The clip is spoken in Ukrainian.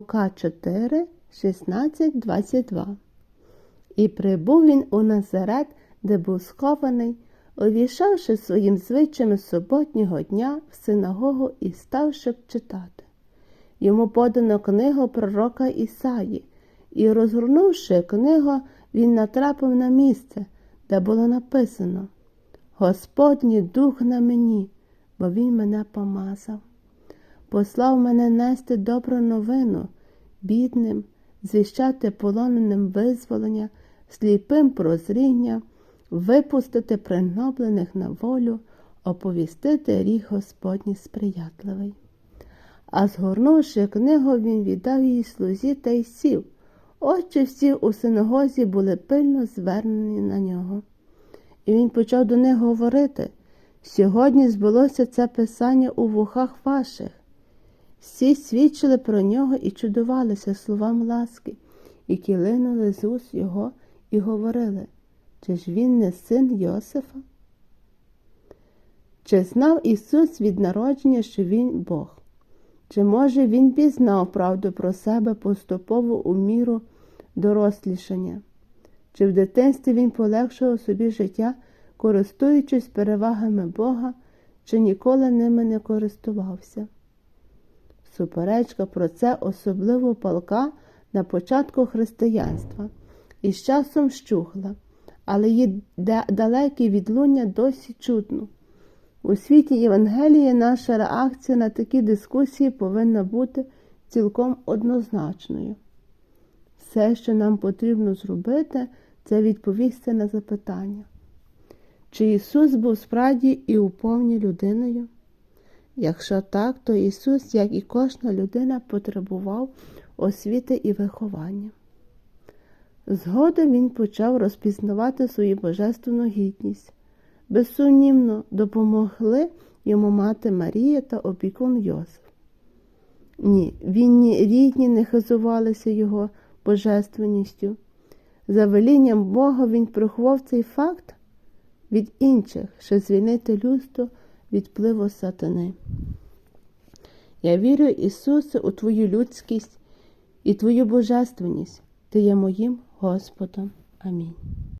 Лука 4, 16, 22. І прибув він у Назарет, де був схований, увійшовши своїм звичаєм суботнього дня в синагогу і став, щоб читати. Йому подано книгу пророка Ісаї, і, розгорнувши книгу, він натрапив на місце, де було написано Господній дух на мені, бо він мене помазав. Послав мене нести добру новину, бідним, звіщати полоненим визволення, сліпим прозріння, випустити пригноблених на волю, оповістити рік Господній сприятливий. А згорнувши книгу, він віддав її слузі та й сів. Очі всі у синагозі були пильно звернені на нього. І він почав до них говорити сьогодні збулося це писання у вухах ваших. Всі свідчили про нього і чудувалися словам ласки, які линули з уст його і говорили, чи ж він не син Йосифа? Чи знав Ісус від народження, що Він Бог? Чи може Він пізнав правду про себе поступово у міру дорослішання? Чи в дитинстві Він полегшував собі життя, користуючись перевагами Бога, чи ніколи ними не користувався? Суперечка про це особливо палка на початку християнства і з часом щухла, але її далеке відлуння досі чутно. У світі Євангелії наша реакція на такі дискусії повинна бути цілком однозначною. Все, що нам потрібно зробити, це відповісти на запитання, чи Ісус був справді і у повні людиною? Якщо так, то Ісус, як і кожна людина, потребував освіти і виховання. Згодом Він почав розпізнавати свою божественну гідність. Безсумнівно допомогли йому мати Марія та опікун Йосиф. Ні, він ні рідні не хизувалися його божественністю. За велінням Бога він приховав цей факт від інших, щоб звільнити людство від впливу сатани. Я вірю, Ісусе, у Твою людськість і Твою божественність. Ти є моїм Господом. Амінь.